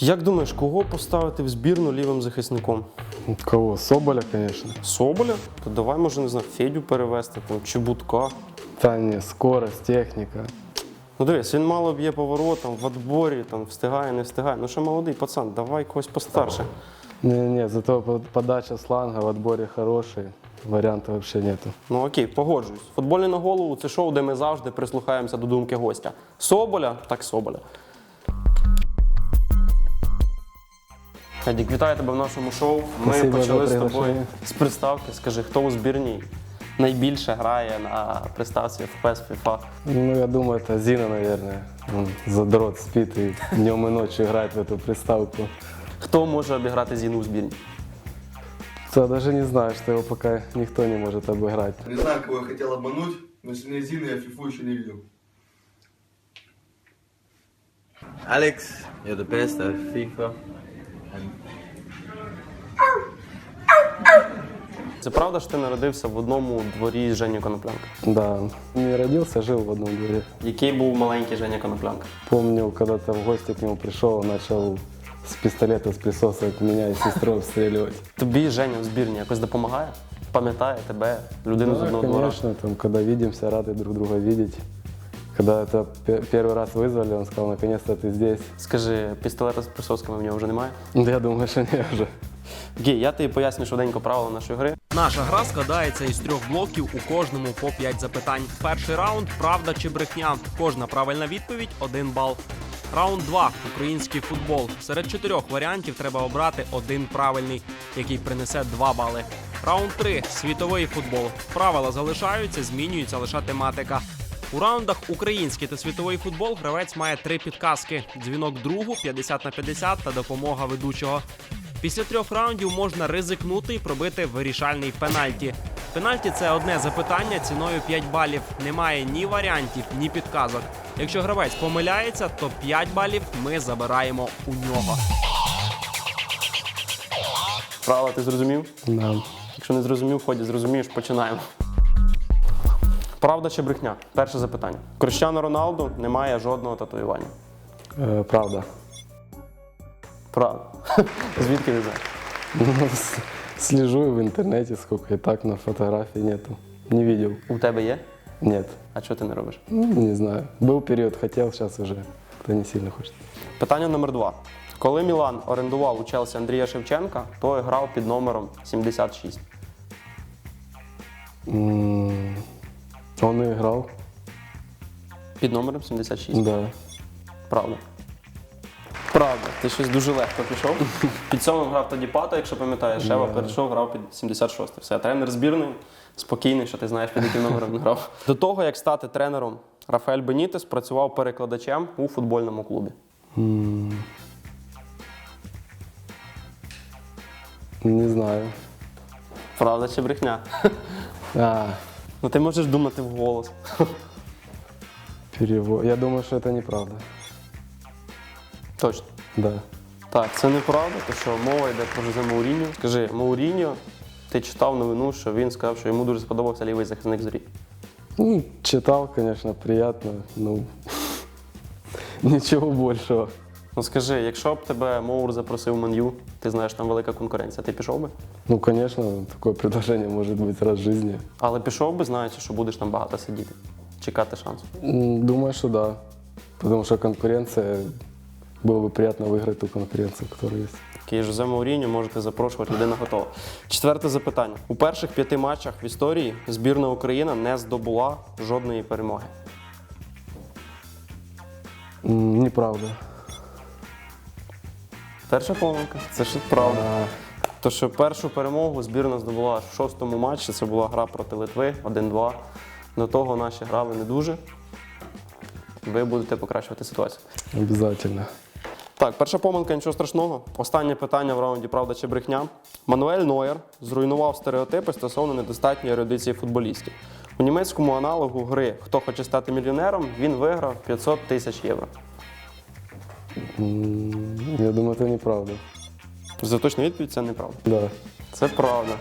Як думаєш, кого поставити в збірну лівим захисником? Кого? Соболя, конечно. Соболя? То давай, може, не знаю, Федю перевести, там, чи Будка. Та ні, скорость, техніка. Ну дивись, він мало б'є поворотом, в отборі, там, встигає, не встигає. Ну ще молодий пацан, давай когось постарше. Не-не, зато подача сланга в отборе хороший. Вариантов вообще нету. Ну окей, погоджуюсь. Футбольний на голову це шоу, де ми завжди прислухаємося до думки гостя. Соболя, так Соболя. Едік, вітаю тебе в нашому шоу. Ми Спасибо почали за з тобою приглашення. з приставки. Скажи, хто у збірній найбільше грає на приставці FPS, FIFA? Ну, я думаю, это Зина, наверное. Он задрот спит и днем и ночью играет в эту приставку. Хто може обіграти Зіну у збірні? Я даже не знаю, что его пока никто не может обыграть. Не знаю, кого я хотел обмануть, но сильнее Зины я фифу еще не видел. Alex, you're the best at FIFA. Це правда, що ти народився в одному дворі з Женю Коноплянка? Да, не родился, жил в одном дворе. Який був маленький Женя Коноплянка? Помню, когда-то в гости к нему пришел, начал с пистолета списосывать меня и сестру обстреливать. Тобі Женя в збірні якось допомагає? Пам'ятає тебе, людину з одного двора? конечно, там, когда видимся, рады друг друга видеть. Когда это пе- первый раз вызвали, он сказал, наконец-то ты здесь. Скажи, пістолета з присосками в нього вже немає? Да я думаю, что не уже. Окей, я тобі поясню швиденько правила нашої гри. Наша гра складається із трьох блоків, у кожному по 5 запитань. Перший раунд правда чи брехня. Кожна правильна відповідь один бал. Раунд 2 український футбол. Серед чотирьох варіантів треба обрати один правильний, який принесе 2 бали. Раунд 3 світовий футбол. Правила залишаються, змінюється лише тематика. У раундах український та світовий футбол гравець має три підказки: дзвінок другу, 50 на 50 та допомога ведучого. Після трьох раундів можна ризикнути і пробити вирішальний пенальті. Пенальті це одне запитання ціною 5 балів. Немає ні варіантів, ні підказок. Якщо гравець помиляється, то 5 балів ми забираємо у нього. Правила ти зрозумів? Да. Якщо не зрозумів, в ході зрозумієш, починаємо. Правда чи брехня? Перше запитання. Крещану Роналду немає жодного татуювання. Э, правда. Правда. Звідки ти знаєш? Ну, с- Слежу в интернете, сколько и так на фотографии нету. Не видел. У тебе є? Нет. А чого ти не робиш? Ну, не знаю. Был период, хотел, сейчас уже кто не сильно хочет. Питання номер два. Коли Мілан орендував у Челсі Андрія Шевченка, той грав під номером 76. М, Он и играл. Під номером 76. Да. Правда. Правда, ти щось дуже легко пішов. Під сьомим грав тоді Пато, якщо пам'ятаєш, Шева перейшов, грав під 76. Все, тренер збірної, спокійний, що ти знаєш, під яким номером він грав. До того, як стати тренером, Рафаель Бенітес працював перекладачем у футбольному клубі. М, Не знаю. Правда чи брехня? А, Ну ти можеш думати вголос. перевод. Я думаю, что это неправда. Точно. Да. Так, це неправда, тому що мова йде про Жозе Мауріньо. Скажи, Мауріньо, ти читав новину, що він сказав, що йому дуже сподобався лівий захисник зорі. Ну, читал, конечно, приятно. Ну, ничего большего. Ну скажи, якщо б тебе Моур запросив в Ман'ю, ти знаєш, там велика конкуренція, ти пішов би? Ну, конечно, такое предложение может быть раз в жизни. Але пішов би, знаючи, що будеш там багато сидіти, чекати шансу. М, Думаю, что да. Потому что конкуренция, было бы приятно выиграть ту конкуренцию, которая есть. Такий Жозе Мауріньо можете запрошувати, людина готова. Четверте запитання. У перших п'яти матчах в історії збірна Україна не здобула жодної перемоги. М, Неправда. Перша помилка, це ж правда. А, То, що першу перемогу збірна здобула в шостому матчі, це була гра проти Литви 1-2. До того наші грали не дуже. Ви будете покращувати ситуацію. обязательно. Так, перша помилка, нічого страшного. Останнє питання в раунді Правда чи брехня. Мануель Нойер зруйнував стереотипи стосовно недостатньої ерудиції футболістів. У німецькому аналогу гри Хто хоче стати мільйонером він виграв 500 тисяч євро. Я думаю, это неправда. За точну відповідь це неправда. Да. Це правда.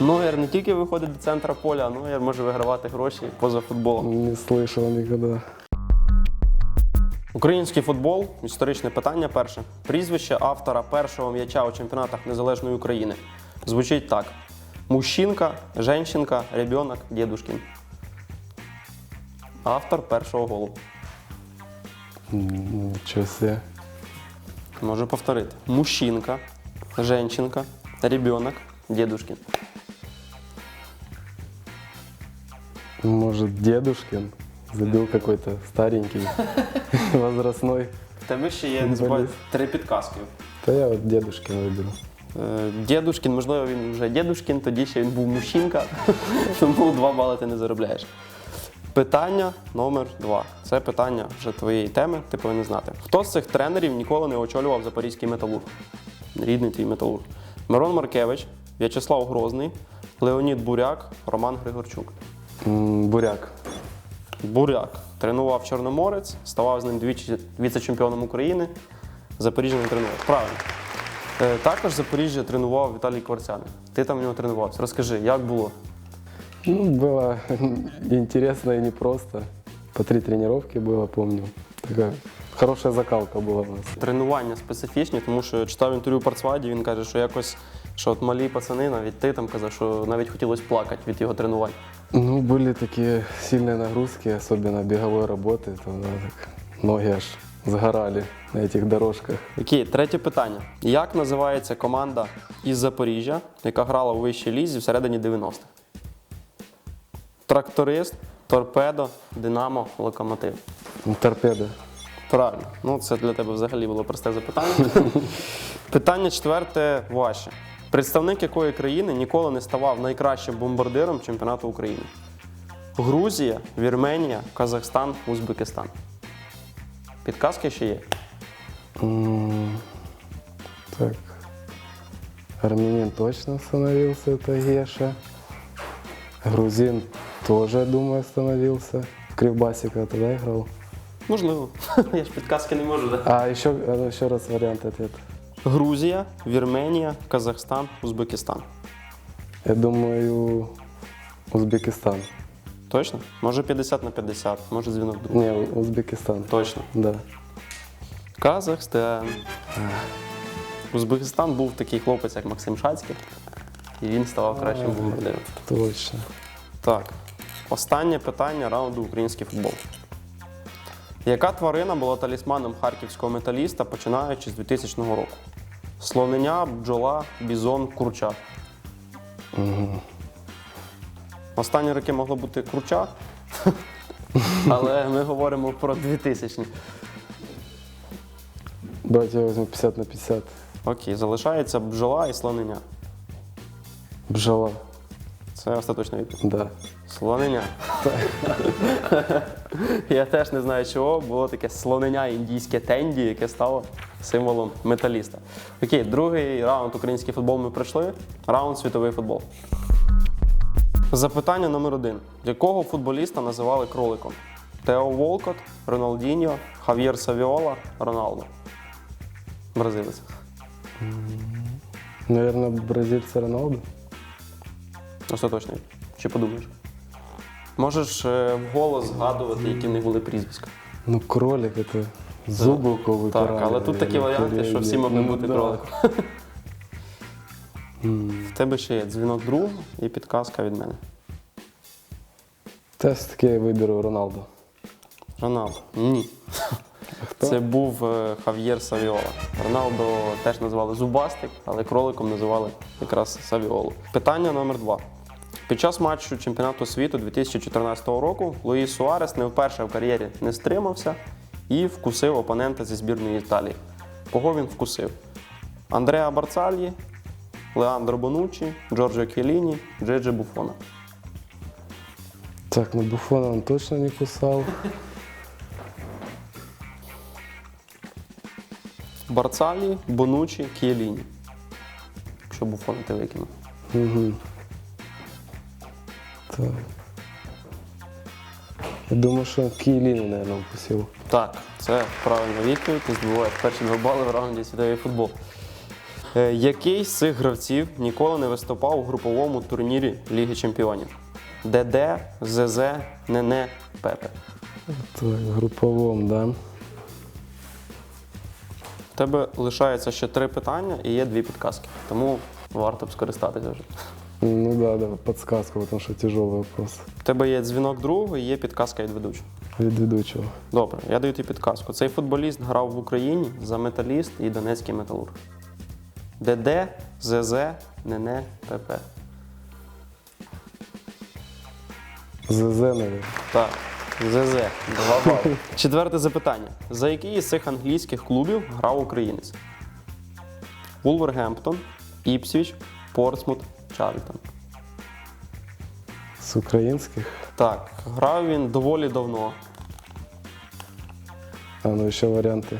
Нойер не тільки виходить до центра поля, а Нойер може вигравати гроші поза футболом. Не слышал никогда. Український футбол історичне питання перше. Прізвище автора першого м'яча у чемпіонатах Незалежної України. Звучить так: Мужчинка, женщинка, ребенок, дідушкін. Автор першого голу. М, Ничего себе. Можу повторити. Мужчинка, женщинка, ребенок, дедушкин. Может, дедушкин забил какой-то старенький, возрастной. В тебе ще є Інвалід. називають три підказки. Да я вот дедушкин выберу. Е, Дідушкін, можливо, він вже дідушкін, тоді ще він був мужчинка, тому два бали ти не заробляєш. Питання номер два. Це питання вже твоєї теми, ти повинен знати. Хто з цих тренерів ніколи не очолював запорізький металург? Рідний твій металург. Мирон Маркевич, В'ячеслав Грозний, Леонід Буряк, Роман Григорчук. Буряк. Буряк тренував Чорноморець, ставав з ним двічі віце-чемпіоном України. Запоріжжя не тренував. Правильно. Е, Також Запоріжжя тренував Віталій Кварцяний. Ти там в нього тренувався. Розкажи, як було? Ну, было интересно и непросто. По три тренировки было, помню. Такая хорошая закалка была у нас. Тренування специфічні, тому що читав інтерв'ю Парцваді, він каже, що якось, що от малі пацани, навіть ти там казав, що навіть хотілося плакати від його тренувань. Ну, были такие сильные нагрузки, особенно беговой работы, то да, так, ноги аж сгорали на этих дорожках. Окей, третє питання. Як називається команда із Запоріжжя, яка грала у вищій лізі всередині 90-х? Тракторист, торпедо, Динамо, локомотив. Ну, Торпеда. Правильно. Ну, це для тебе взагалі було просте запитання. Питання четверте ваше. Представник якої країни ніколи не ставав найкращим бомбардиром чемпіонату України? Грузія, Вірменія, Казахстан, Узбекистан. Підказки ще є. М, Так. Армянин точно остановился, это Геша. Грузин тоже, думаю, остановился. Кривбасика тогда играл. Можливо. Я ж підказки не можу дати. А еще, еще раз вариант ответа. Грузія, Вірменія, Казахстан, Узбекистан. Я думаю, Узбекистан. Точно? Може 50 на 50, може дзвінок друг. Не, Узбекистан. Точно. Да. Казахстан. Узбекистан був такий хлопець, як Максим Шацький, і він ставав кращим бомбардиром. Точно. Так, останнє питання раунду український футбол. Яка тварина була талісманом харківського металіста, починаючи з 2000 року? Слонення, бджола, бізон, курча. Останні роки могло бути курча, але ми говоримо про 2000 Давайте я возьму 50 на 50. Окей, залишається бджола і слонення. Бжала. Це остаточна відповідь. Да. Слонення. Я теж не знаю чого, було таке слонення індійське тенді, яке стало символом металіста. Окей, другий раунд український футбол ми пройшли. Раунд світовий футбол. Запитання номер один. Якого футболіста називали кроликом? Тео Волкот, Роналдіньо, Хав'єр Савіола, Роналдо. Бразилець. Наверное, бразильца Роналду. Остаточно. Чи подумаєш? Можеш е, вголос згадувати, які в них були прізвиська. Ну, кролик это зубы у кого выпирали. Так, але тут такі или варіанти, що всі передние. могли Ну, бути да. кроликом. В тебе ще є дзвінок другу і підказка від мене. Та все-таки я виберу Роналду. Роналдо. Ні. хто? Це був е, Хав'єр Савіола. Роналдо теж назвали Зубастик, але кроликом називали якраз Савіолу. Питання номер два. Під час матчу чемпіонату світу 2014 року Луїс Суарес не вперше в кар'єрі не стримався і вкусив опонента зі збірної Італії. Кого він вкусив? Андреа Барцальї, Леандро Бонуччі, Джорджо Кєліні, Джеджи Буфона. Так, ну Буфона он точно не кусал. Барцалі, Бонуччі, Кєліні. Якщо Буфона ти викинув. Угу. Так. Я думаю, он Киелини, наверное, укусил. Так, це правильна відповідь. Ти здобуваєш перші два бали в раунді світовий футбол. Е, який з цих гравців ніколи не виступав у груповому турнірі Ліги Чемпіонів? ДД, ЗЗ, Нене, Пепе. Так, в групповом, да. тебе лишається ще три питання і є дві підказки. Тому варто б скористатися вже. Ну да, да, подсказка, потому что тяжелый вопрос. У тебе є дзвінок другого і є підказка від ведучого. Від ведучого. Добре, я даю тобі підказку. Цей футболіст грав в Україні за металіст і Донецький металург. ДД, ЗЗ, НН, ПП. ЗЗ, наверное. Так, ЗЗ. Два бали. Четверте запитання. За який із цих англійських клубів грав українець? Вулвергемптон, Іпсвіч, Портсмут, Чарльтон. С украинских. Так, грав він доволі давно. А, ну еще варианты.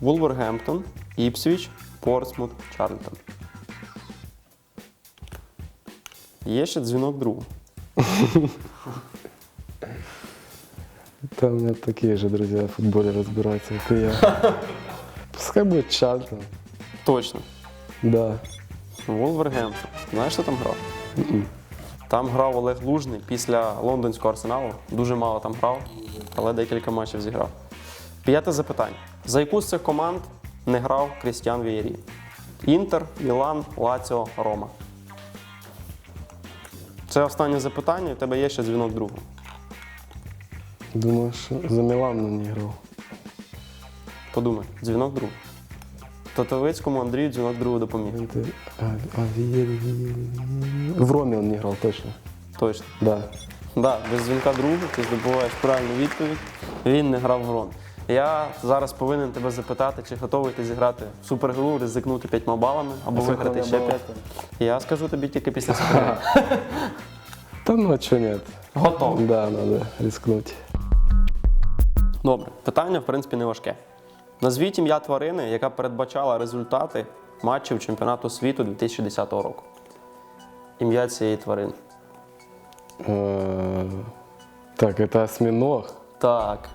Вулвергемптон, Іпсвіч, Портсмут, Чарльтон. Є ще дзвінок другу. Там у меня такие же друзья в футболе разбираются, как и я. Пускай будет Чарльтон. Точно. Да. Вулвергемптон. Знаєш, хто там грав? Там грав Олег Лужний після лондонського арсеналу. Дуже мало там грав, але декілька матчів зіграв. П'яте запитання. За яку з цих команд не грав Крістіан Вієрі? Інтер, Мілан, Лаціо, Рома. Це останнє запитання, і в тебе є ще дзвінок другу. Думаю, что за Милан он не играл. Подумай, дзвінок другу. Татовицькому Андрію дзвінок другу допоміг. В Роме он не играл, точно. Точно. Да. Да, без дзвінка другу ти здобуваєш правильну відповідь. Він не грав в Рон. Я зараз повинен тебе запитати, чи готовий ти зіграти в супергру, ризикнути п'ятьма балами або виграти ще п'ять. Я скажу тобі тільки після супергри. Да ну а нет? Готовий. Да, надо рискнуть. Добре, питання, в принципі, не важке. Назвіть ім'я тварини, яка передбачала результати матчів чемпіонату світу 2010 року. Ім'я цієї тварини. Э, Так, это осьминог. Так,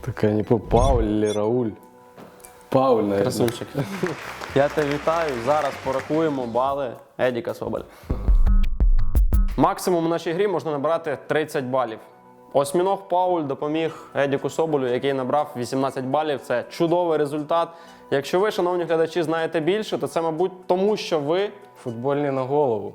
Так я не помню, Пауль или Рауль. Пауль, наверное. красунчик. Я тебе вітаю. Зараз порахуємо бали Едіка Соболя. Максимум у нашій грі можна набрати 30 балів. Осьміног Пауль допоміг Едіку Соболю, який набрав 18 балів. Це чудовий результат. Якщо ви, шановні глядачі, знаєте більше, то це, мабуть, тому що ви футбольні на голову.